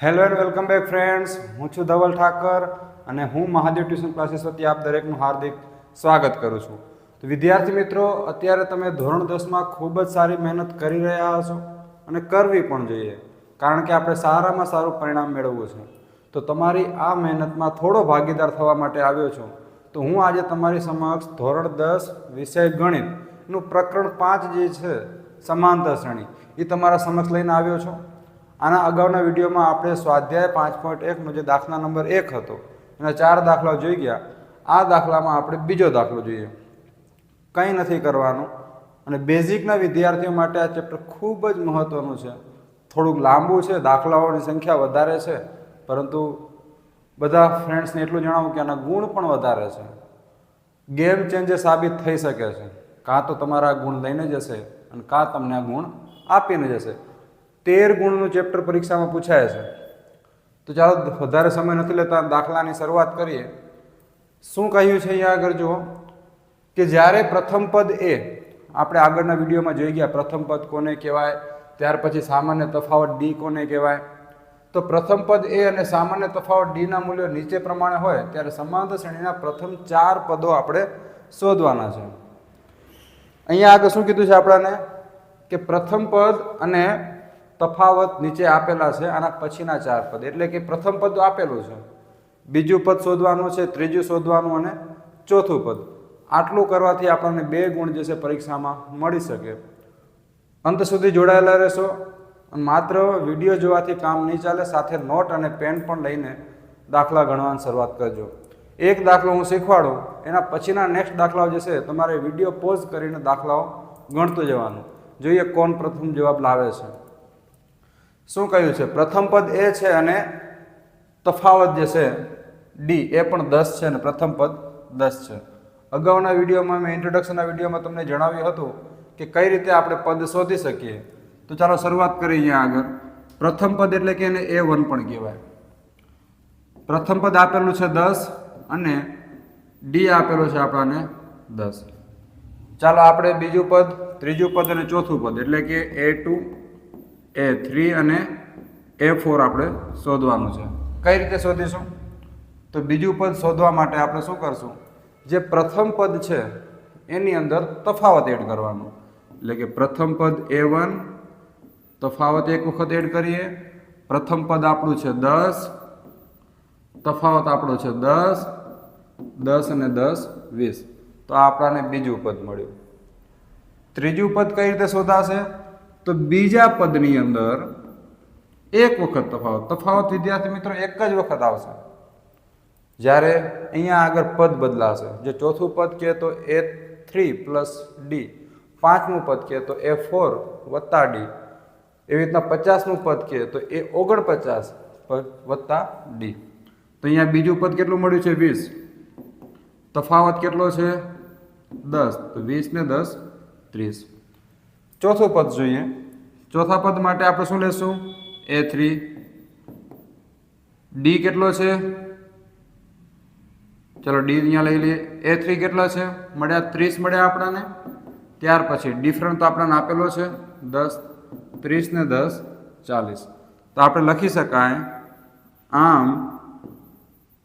Hello and welcome back friends હું છું ધવલ ઠાકર અને હું મહાદેવ ટ્યુશન ક્લાસીસ વતી આપ દરેકનું હાર્દિક સ્વાગત કરું છું. તો વિદ્યાર્થી મિત્રો, અત્યારે તમે ધોરણ દસમાં ખૂબ જ સારી મહેનત કરી રહ્યા હશો અને કરવી પણ જોઈએ, કારણ કે આપણે સારામાં સારું પરિણામ મેળવવું છે. તો તમારી આ મહેનતમાં થોડો ભાગીદાર થવા માટે આવ્યો છું. તો હું આજે તમારી સમક્ષ ધોરણ દસ વિષય ગણિતનું પ્રકરણ પાંચ જે છે સમાંતર શ્રેણી, એ તમારા સમક્ષ લઈને આવ્યો છું. આના અગાઉના વિડીયોમાં આપણે સ્વાધ્યાય પાંચ પોઈન્ટ એકનો જે દાખલા નંબર એક હતો, એના ચાર દાખલા જોઈ ગયા. આ દાખલામાં આપણે બીજો દાખલો જોઈએ. કંઈ નથી કરવાનું અને બેઝિકના વિદ્યાર્થીઓ માટે આ ચેપ્ટર ખૂબ જ મહત્ત્વનું છે. થોડુંક લાંબુ છે, દાખલાઓની સંખ્યા વધારે છે, પરંતુ બધા ફ્રેન્ડ્સને એટલું જણાવું કે આના ગુણ પણ વધારે છે. ગેમ ચેન્જર સાબિત થઈ શકે છે. કાં તો તમારા ગુણ લઈને જશે અને કાં તમને આ ગુણ આપીને જશે. તેર ગુણનું ચેપ્ટર પરીક્ષામાં પૂછાય છે. તો ચાલો, વધારે સમય નથી લેતા, દાખલાની શરૂઆત કરીએ. શું કહ્યું છે અહીંયા આગળ, જુઓ. કે જ્યારે પ્રથમ પદ એ, આપણે આગળના વિડીયોમાં જોઈ ગયા, પ્રથમ પદ કોને કહેવાય, ત્યાર પછી સામાન્ય તફાવત ડી કોને કહેવાય, તો પ્રથમ પદ એ અને સામાન્ય તફાવત ડીના મૂલ્યો નીચે પ્રમાણે હોય, ત્યારે સમાંતર શ્રેણીના પ્રથમ ચાર પદો આપણે શોધવાના છે. અહીંયા આગળ શું કીધું છે આપણાને? કે પ્રથમ પદ અને તફાવત નીચે આપેલા છે, આના પછીના ચાર પદ. એટલે કે પ્રથમ પદ આપેલું છે. બીજું પદ શોધવાનું છે, ત્રીજું શોધવાનું અને ચોથું પદ. આટલું કરવાથી આપણને બે ગુણ જે છે પરીક્ષામાં મળી શકે. અંત સુધી જોડાયેલા રહેશો. માત્ર વીડિયો જોવાથી કામ નહીં ચાલે, સાથે નોટ અને પેન પણ લઈને દાખલા ગણવાની શરૂઆત કરજો. એક દાખલો હું શીખવાડું, એના પછીના નેક્સ્ટ દાખલાઓ જે છે, તમારે વીડિયો પોઝ કરીને દાખલાઓ ગણતું જવાનું. જોઈએ કોણ પ્રથમ જવાબ લાવે છે. શું કહ્યું છે? પ્રથમ પદ એ છે અને તફાવત જે છે ડી એ પણ દસ છે અને પ્રથમ પદ દસ છે. અગાઉના વિડીયોમાં મેં ઇન્ટ્રોડક્શનના વિડીયોમાં તમને જણાવ્યું હતું કે કઈ રીતે આપણે પદ શોધી શકીએ. તો ચાલો શરૂઆત કરીએ અહીંયા આગળ. પ્રથમ પદ એટલે કે એને એ વન પણ કહેવાય. પ્રથમ પદ આપેલું છે દસ અને ડી આપેલું છે આપણાને દસ. ચાલો આપણે બીજું પદ, ત્રીજું પદ અને ચોથું પદ એટલે કે એ ટુ એ થ્રી અને એ ફોર આપણે શોધવાનું છે. કઈ રીતે શોધીશું? તો બીજું પદ શોધવા માટે આપણે શું કરશું? જે પ્રથમ પદ છે, એની અંદર તફાવત એડ કરવાનું. એટલે કે પ્રથમ પદ એ વન તફાવત એક વખત એડ કરીએ. પ્રથમ પદ આપણું છે દસ, તફાવત આપણો છે દસ દસ અને દસ વીસ. તો આપણાને બીજું પદ મળ્યું. ત્રીજું પદ કઈ રીતે શોધાશે? તો બીજા પદની અંદર એક વખત તફાવત. તફાવત, વિદ્યાર્થી મિત્રો, એક જ વખત આવશે. જ્યારે અહીંયા આગળ પદ બદલાશે. જે ચોથું પદ કહે તો એ થ્રી પ્લસ ડી. પાંચમું પદ કહે તો એ ફોર વત્તા ડી. એવી રીતના પચાસમું પદ કહે તો એ ઓગણપચાસ વત્તા ડી. તો અહીંયા બીજું પદ કેટલું મળ્યું છે? વીસ. તફાવત કેટલો છે? દસ. તો વીસ ને દસ, ત્રીસ. ચોથું પદ જોઈએ. ચોથા પદ માટે આપણે શું લેશું? એ થ્રી ડી કેટલો છે? ચલો ડી અહીંયા લઈ લઈએ. એ થ્રી કેટલા છે? મળ્યા ત્રીસ મળ્યા આપણાને. ત્યાર પછી ડિફરન્ટ તો આપણને આપેલો છે. દસ, ત્રીસ ને દસ, ચાલીસ. તો આપણે લખી શકાય, આમ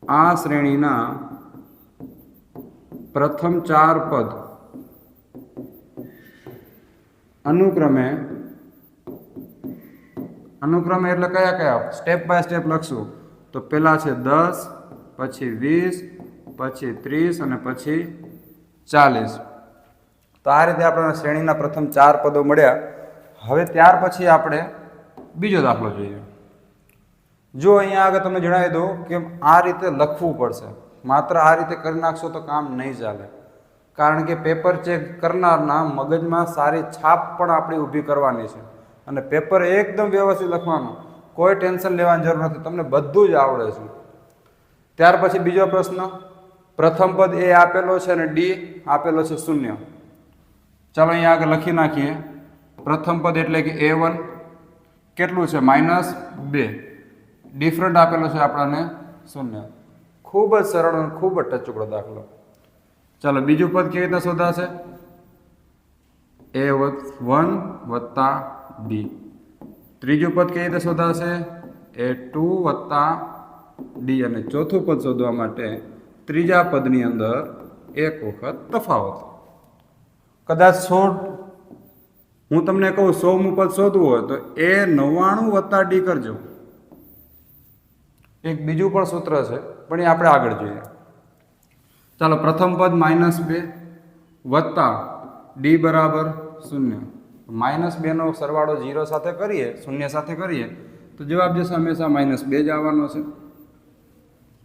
આ શ્રેણીના પ્રથમ ચાર પદ અનુક્રમે અનુક્રમે એટલે કયા કયા? સ્ટેપ બાય સ્ટેપ લખશું. તો પહેલા છે દસ, પછી વીસ, પછી ત્રીસ અને પછી ચાલીસ. તો આ રીતે આપણને શ્રેણીના પ્રથમ ચાર પદો મળ્યા. હવે ત્યાર પછી આપણે બીજો દાખલો જોઈએ. જો અહીંયા આગળ તમે જણાવી દો કે આ રીતે લખવું પડશે. માત્ર આ રીતે કરી નાખશો તો કામ નહીં ચાલે. કારણ કે પેપર ચેક કરનારના મગજમાં સારી છાપ પણ આપણી ઊભી કરવાની છે. અને પેપર એકદમ વ્યવસ્થિત લખવાનું. કોઈ ટેન્શન લેવાની જરૂર નથી. તમને બધું જ આવડે છે. ત્યાર પછી બીજો પ્રશ્ન. પ્રથમ પદ એ આપેલો છે અને ડી આપેલો છે શૂન્ય. ચાલો અહીંયા આગળ લખી નાખીએ. પ્રથમ પદ એટલે કે એ વન. કેટલું છે? માઇનસ બે. ડિફરન્ટ આપેલો છે આપણને શૂન્ય. ખૂબ જ સરળ અને ખૂબ જ ટચુકડો દાખલો. ચાલો, બીજું પદ કેવી રીતના શોધાશે? એ વન વત્તા બી. ત્રીજું પદ કેવી રીતે શોધાશે? એ ટુ વત્તા ડી. અને ચોથું પદ શોધવા માટે ત્રીજા પદની અંદર એક વખત તફાવત. કદાચ સો હું તમને કહું, સોમું પદ શોધવું હોય તો એ નવ્વાણું વત્તા ડી કરજો. એક બીજું પણ સૂત્ર છે, પણ એ આપણે આગળ જોઈએ. ચાલો પ્રથમ પદ માઇનસ બે વત્તા ડી બરાબર શૂન્ય. માઇનસ બેનો સરવાળો જીરો સાથે કરીએ, શૂન્ય સાથે કરીએ, તો જવાબ જશે હંમેશા માઇનસ બે જ આવવાનો છે.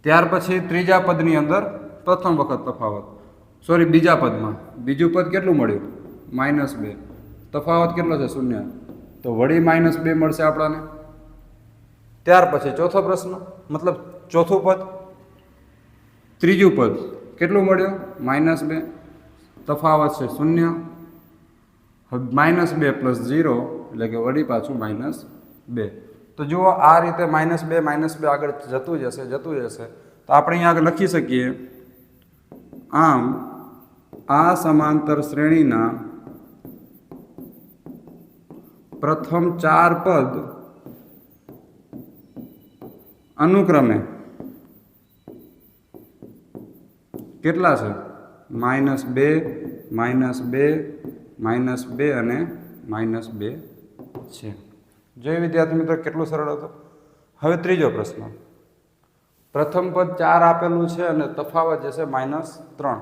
ત્યાર પછી ત્રીજા પદની અંદર પ્રથમ વખત તફાવત. સોરી બીજા પદમાં. બીજું પદ કેટલું મળ્યું? માઇનસ બે. તફાવત કેટલો છે? શૂન્ય. તો વળી માઇનસ બે મળશે આપણાને. ત્યાર પછી ચોથો પ્રશ્ન, મતલબ ચોથું પદ. ત્રીજું પદ. કેટલું મળ્યું? માઇનસ બે. તફાવત છે શૂન્ય. માઇનસ બે પ્લસ ઝીરો એટલે કે વળી પાછું માઇનસ બે. તો જુઓ આ રીતે માઇનસ બે માઇનસ બે આગળ જતું જશે જતું જશે. તો આપણે અહીંયા આગળ લખી શકીએ. આમ, આ સમાંતર શ્રેણીના પ્રથમ ચાર પદ અનુક્રમે કેટલા છે? માઇનસ બે માઇનસ બે માઇનસ બે અને માઇનસ બે છે. જોઈ વિદ્યાર્થી મિત્રો, કેટલું સરળ હતું? હવે ત્રીજો પ્રશ્ન. પ્રથમ પદ ચાર આપેલું છે અને તફાવત જશે માઇનસ ત્રણ.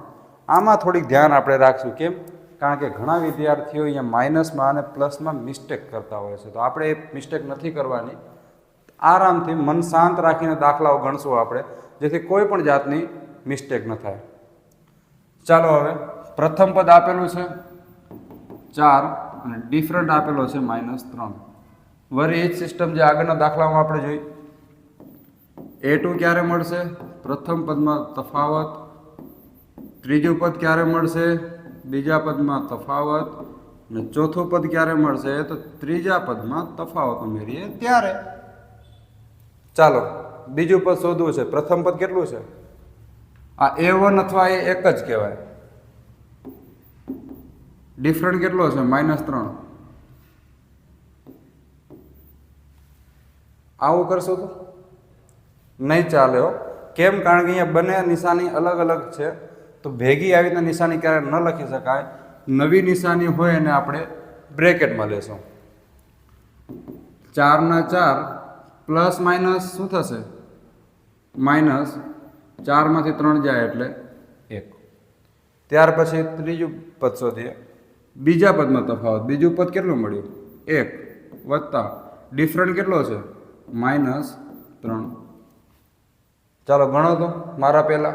આમાં થોડીક ધ્યાન આપણે રાખશું, કેમ? કારણ કે ઘણા વિદ્યાર્થીઓ અહીંયા માઇનસમાં અને પ્લસમાં મિસ્ટેક કરતા હોય છે. તો આપણે એ મિસ્ટેક નથી કરવાની. આરામથી મન શાંત રાખીને દાખલાઓ ગણશું આપણે, જેથી કોઈ પણ જાતની મિસ્ટેક ન થાય. ચાલો હવે પ્રથમ પદ આપેલું છે ચાર અને ડિફરન્ટ આપેલો છે માઇનસ ત્રણ. વરી એ જ સિસ્ટમ જે આગળના દાખલામાં આપણે જોઈ. એ ટુ ક્યારે મળશે? પ્રથમ પદમાં તફાવત. ત્રીજું પદ ક્યારે મળશે? બીજા પદમાં તફાવત. અને ચોથું પદ ક્યારે મળશે? તો ત્રીજા પદમાં તફાવત ઉમેરીએ ત્યારે. ચાલો, બીજું પદ શોધવું છે. પ્રથમ પદ કેટલું છે? આ એ વન અથવા એ એક જ કહેવાય. ડિફરન્ટ કેટલો છે? માઇનસ ત્રણ. આવું કરશો તો? નહીં ચાલે હો. કેમ? કારણ કે અહીંયા બંને નિશાની અલગ અલગ છે. તો ભેગી આવી રીતના નિશાની ક્યારે ન લખી શકાય. નવી નિશાની હોય એને આપણે બ્રેકેટમાં લેશું. ચારના ચાર, પ્લસ, માઇનસ શું થશે? માઇનસ ચારમાંથી ત્રણ જાય એટલે એક. ત્યાર પછી ત્રીજું પદ શોધીએ. બીજા પદમાં તફાવત. બીજું પદ કેટલું મળ્યું? એક વત્તા. ડિફરન્ટ કેટલો છે? માઇનસ ત્રણ. ચાલો ગણો તો મારા પહેલાં.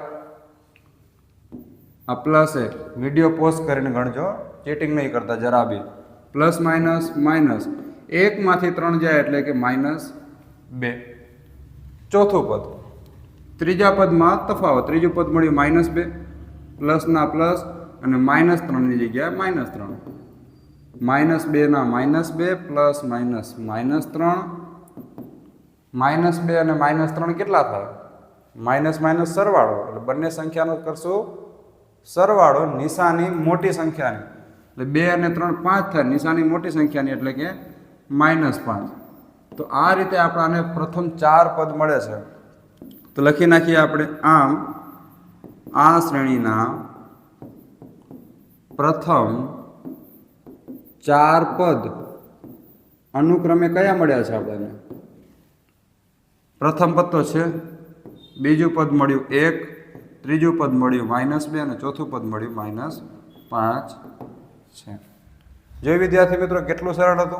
આ પ્લસ એક. વીડિયો પોસ્ટ કરીને ગણજો. ચેટિંગ નહીં કરતા જરા બી. પ્લસ માઇનસ માઇનસ એકમાંથી ત્રણ જાય એટલે કે માઇનસ બે. ચોથું પદ. ત્રીજા પદમાં તફાવત. ત્રીજું પદ મળ્યું માઇનસ બે પ્લસના પ્લસ, અને માઇનસ ત્રણની જગ્યાએ માઇનસ ત્રણ. માઇનસ બેના માઇનસ બે, પ્લસ માઇનસ માઇનસ ત્રણ. માઇનસ બે અને માઇનસ ત્રણ કેટલા થાય? માઇનસ માઇનસ સરવાળો. એટલે બંને સંખ્યાનો કરશું સરવાળો, નિશાની મોટી સંખ્યાની. એટલે બે અને ત્રણ પાંચ થાય. નિશાની મોટી સંખ્યાની એટલે કે માઇનસ પાંચ. તો આ રીતે આપણાને પ્રથમ ચાર પદ મળે છે. તો લખી નાખીએ આપણે, આમ, આ શ્રેણીના પ્રથમ ચાર પદ અનુક્રમે કયા મળ્યા છે આપણને? પ્રથમ પદ તો છે, બીજું પદ મળ્યું એક, ત્રીજું પદ મળ્યું માઇનસ બે અને ચોથું પદ મળ્યું માઇનસ પાંચ છે. જોઈ વિદ્યાર્થી મિત્રો, કેટલું સરળ હતું?